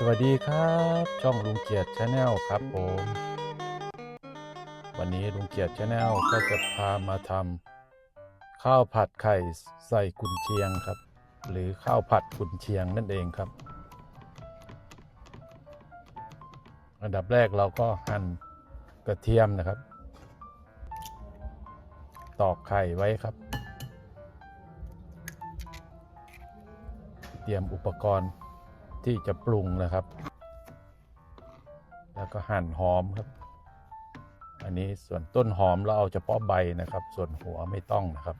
สวัสดีครับช่องลุงเกียรติชาแนลครับผมวันนี้ลุงเกียรติชาแนลก็จะพามาทำข้าวผัดไข่ใส่กุนเชียงครับ หรือข้าวผัดกุนเชียงนั่นเองครับ อันดับแรกเราก็หั่นกระเทียมนะครับ ตอกไข่ไว้ครับ เตรียมอุปกรณ์ ที่จะปรุงนะครับ แล้วก็หั่นหอมครับ อันนี้ส่วนต้นหอมเราเอาเฉพาะใบนะครับ ส่วนหัวไม่ต้องนะครับ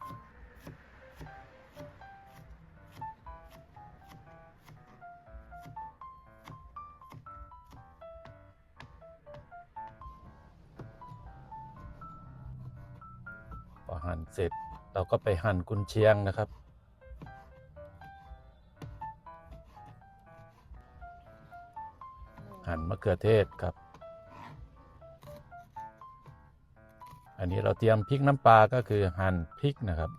พอหั่นเสร็จเราก็ไปหั่นกุนเชียงนะครับ หั่นมะเขือเทศครับ อันนี้เราเตรียมพริกน้ำปลาก็คือหั่นพริกนะครับ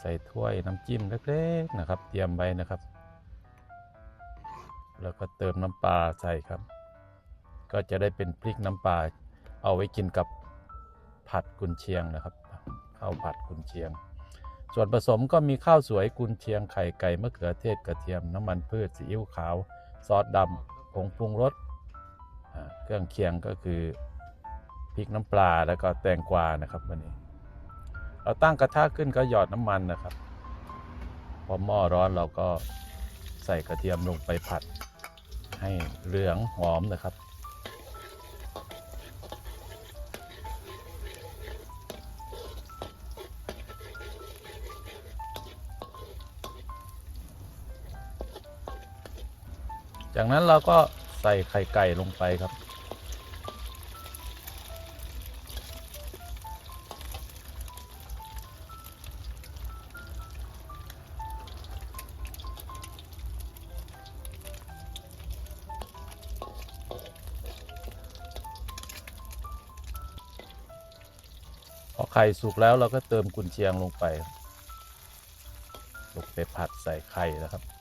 ใส่ถ้วยน้ำจิ้มเล็กๆนะครับ เตรียมไว้นะครับ แล้วก็เติมน้ำปลาใส่ครับ ก็จะได้เป็นพริกน้ำปลาเอาไว้กินกับผัดกุนเชียงนะครับข้าวผัดกุนเชียง ส่วนผสมก็มีข้าวสวยกุนเชียงไข่ไก่มะเขือเทศกระเทียมน้ำมันพืชซีอิ๊วขาว ซอสดำผงปรุงรสเครื่องเคียงก็คือพริกน้ำปลาแล้วก็แตงกวานะครับวันนี้ เราตั้งกระทะขึ้นก็หยอดน้ำมันนะครับ พอหม้อร้อนเราก็ใส่กระเทียมลงไปผัดให้เหลืองหอมนะครับ จากนั้นเราก็ใส่ไข่ไก่ลงไปครับ พอไข่สุกแล้วเราก็เติมกุนเชียงลงไปลงไปผัดใส่ไข่นะครับ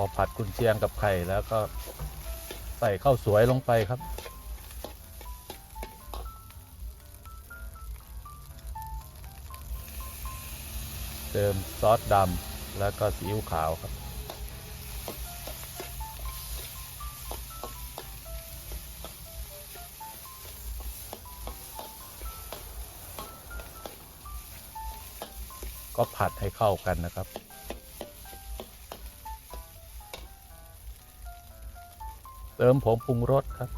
อผัดกุนเชียงกับไข่แล้วก็ใส่ข้าวสวยลงไปครับ เติมซอสดำแล้วก็ซีอิ๊วขาวครับก็ผัดให้เข้ากันนะครับ เติมผงปรุงรสครับ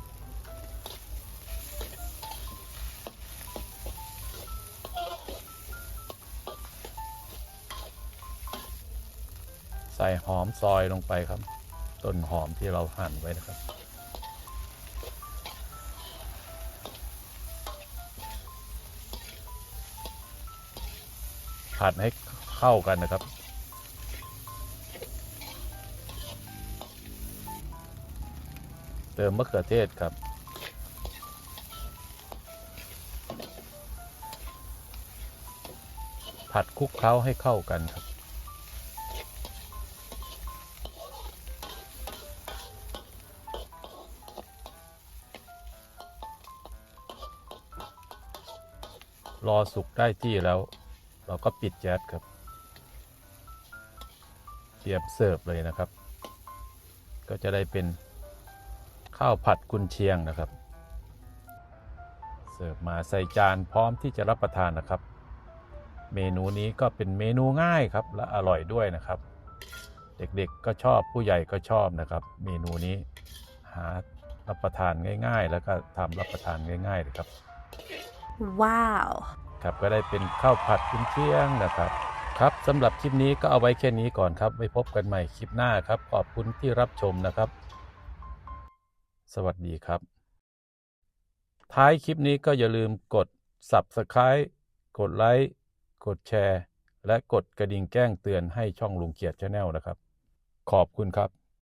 ใส่หอมซอยลงไปครับ ต้นหอมที่เราหั่นไว้นะครับผัดให้เข้ากันนะครับ เติมมะเขือเทศครับ ผัดคลุกเคล้าให้เข้ากันครับ รอสุกได้ที่แล้ว เราก็ปิดแก๊สครับ เตรียมเสิร์ฟเลยนะครับ ก็จะได้เป็น ข้าวผัดกุนเชียงนะครับ เสิร์ฟมาใส่จานพร้อมที่จะรับประทานนะครับ เมนูนี้ก็เป็นเมนูง่ายครับและอร่อยด้วยนะครับ เด็กๆก็ชอบผู้ใหญ่ก็ชอบนะครับ เมนูนี้หารับประทานง่าย ๆ แล้วก็ทำรับประทานง่ายๆเลยครับ Wow. ครับก็ได้เป็นข้าวผัดกุนเชียงนะครับครับสำหรับคลิปนี้ก็เอาไว้แค่นี้ก่อนครับไว้พบกันใหม่คลิปหน้าครับ ขอบคุณที่รับชมนะครับ สวัสดีครับ ท้ายคลิปนี้ก็อย่าลืมกด Subscribe กดไลค์กดแชร์ และกดกระดิ่งแจ้งเตือนให้ช่องลุงเกียรติชาแนลนะครับ ขอบคุณครับ